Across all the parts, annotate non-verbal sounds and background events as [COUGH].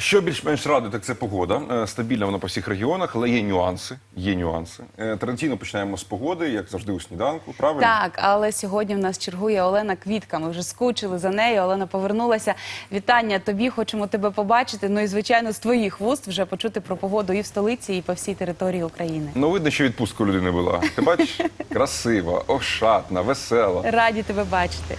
Що більш-менш радує, так це погода. Е, Стабільна вона по всіх регіонах, але є нюанси. Є нюанси. Е, Традиційно починаємо з погоди, як завжди у сніданку. Правильно? Так, але сьогодні в нас чергує Олена Квітка. Ми вже скучили за нею. Олена повернулася. Вітання тобі. Хочемо тебе побачити. Ну і звичайно, з твоїх вуст вже почути про погоду і в столиці, і по всій території України. Ну, видно, що відпустка у людини була. Ти бачиш? [LAUGHS] Красива, ошатна, весела. Раді тебе бачити.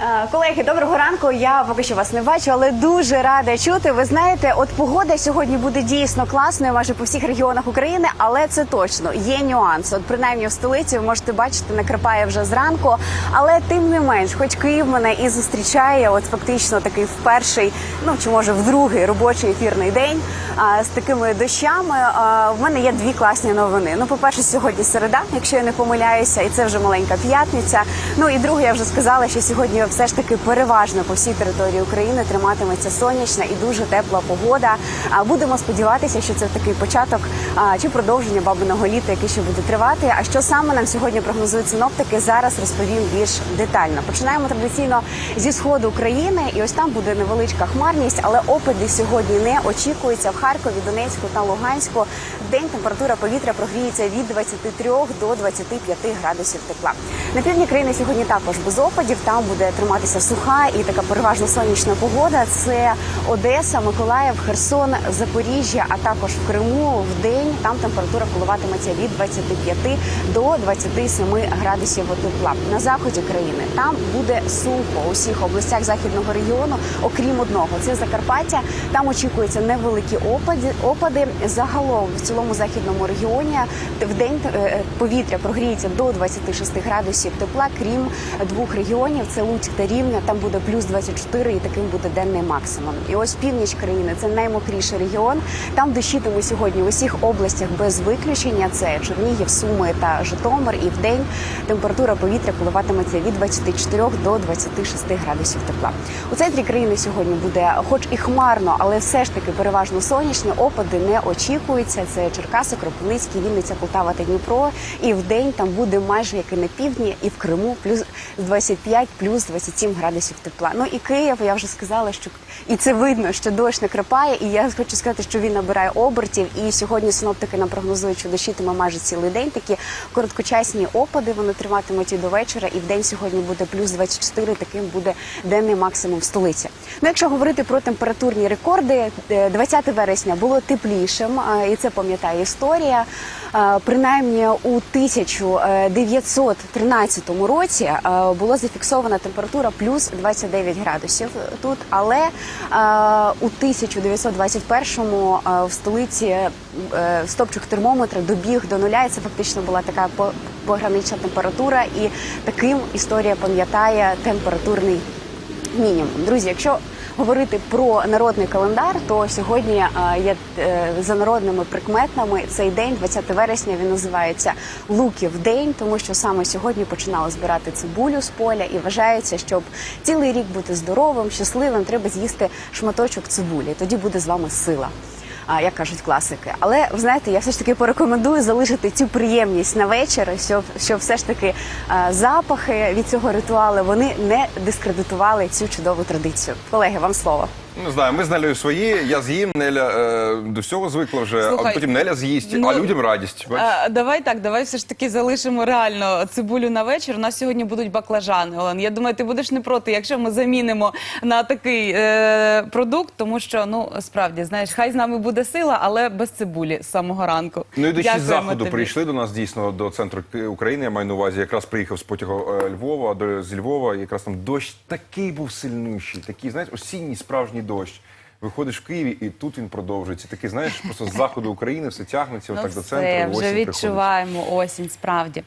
Е, Колеги, доброго ранку. Я поки що вас не бачу, але дуже рада чути. Ви знаєте, от погода сьогодні буде дійсно класною майже по всіх регіонах України, але це точно є нюанс. От принаймні в столиці ви можете бачити, накрипає вже зранку. Але тим не менш, хоч Київ мене і зустрічає, от фактично такий в перший, ну чи може в другий робочий ефірний день а, з такими дощами. А, в мене є дві класні новини. Ну, по-перше, сьогодні середа, якщо я не помиляюся, і це вже маленька п'ятниця. Ну і друге, я вже сказала, що сьогодні все ж таки переважно по всій території України триматиметься сонячна і дуже тепла погода. А будемо сподіватися, що це такий початок чи продовження бабиного літа, яке ще буде тривати. А що саме нам сьогодні прогнозують синоптики, зараз розповім більш детально. Починаємо традиційно зі сходу України, і ось там буде невеличка хмарність, але опади сьогодні не очікуються в Харкові, Донецьку та Луганську. День температура повітря прогріється від 23 до 25 градусів тепла. На півдні країни сьогодні також без опадів. Там буде триматися суха і така переважно сонячна погода. Це Одеса, Миколаїв, Херсон, Запоріжжя, а також в Криму в день. Там температура коливатиметься від 25 до 27 градусів тепла. На заході країни там буде сухо у всіх областях західного регіону, окрім одного. Це Закарпаття. Там очікуються невеликі опади. Опади загалом в цілому західному регіоні в день е, повітря прогріється до 26 градусів тепла, крім двох регіонів. Це Луцьк та. Там буде плюс 24 і таким буде денний максимум. І ось північ країни це наймокріший регіон. Там дощитиме сьогодні в усіх областях без виключення. Це Чернігів, Суми та Житомир. І в день температура повітря коливатиметься від 24 до 26 градусів тепла. У центрі країни сьогодні буде, хоч і хмарно, але все ж таки переважно сонячно. Опади не очікуються. Це Черкаси, Кропивницький, Вінниця, Полтава та Дніпро. І в день там буде майже як і на півдні, і в Криму плюс 25, плюс 27 градусів тепла. Ну і Київ, я вже сказала, що і це видно, що дощ накрапає. І я хочу сказати, що він набирає обертів. І сьогодні синоптики нам прогнозують, що дощитиме майже цілий день. Такі короткочасні опади вони триватимуть і до вечора. І в день сьогодні буде плюс 24, Таким буде денний максимум в столиці. Ну, якщо говорити про температурні рекорди, е, 20 вересня було теплішим, е, і це пам'ятає історія. Е, Принаймні у 1913 році е, була зафіксована температура плюс 29 градусів тут, але е, у 1921-му е, в столиці е, стопчик термометра добіг до нуля, і це фактично була така погранична температура, і таким історія пам'ятає температурний мінімум. Друзі, якщо говорити про народний календар, то сьогодні е, є е, за народними прикметами цей день, 20 вересня, він називається Луків день, тому що саме сьогодні починали збирати цибулю з поля, і вважається, щоб цілий рік бути здоровим, щасливим, треба з'їсти шматочок цибулі. Тоді буде з вами сила. Як кажуть класики, але ви знаєте, я все ж таки порекомендую залишити цю приємність на вечір, щоб, щоб все ж таки запахи від цього ритуалу вони не дискредитували цю чудову традицію. Колеги, вам слово. Не знаю, ми з Нелею свої, я з'їм, Неля е, до всього звикла вже, а потім Неля з'їсть, ну, а людям радість. Бачиш? А, давай так, давай все ж таки залишимо реально цибулю на вечір. У нас сьогодні будуть баклажани. Олен, я думаю, ти будеш не проти, якщо ми замінимо на такий е, продукт, тому що ну справді знаєш, хай з нами буде сила, але без цибулі з самого ранку. Ну і з заходу тобі. прийшли до нас дійсно до центру України. Я маю на увазі, якраз приїхав з потягу е, Львова до зі Львова. Якраз там дощ такий був сильнющий, такий, знаєш, осінній справжній дощ. Виходиш в Києві, і тут він продовжується. Такий, знаєш, просто з заходу України все тягнеться Ну, отак до все, центру. вже осінь приходить. відчуваємо осінь, справді.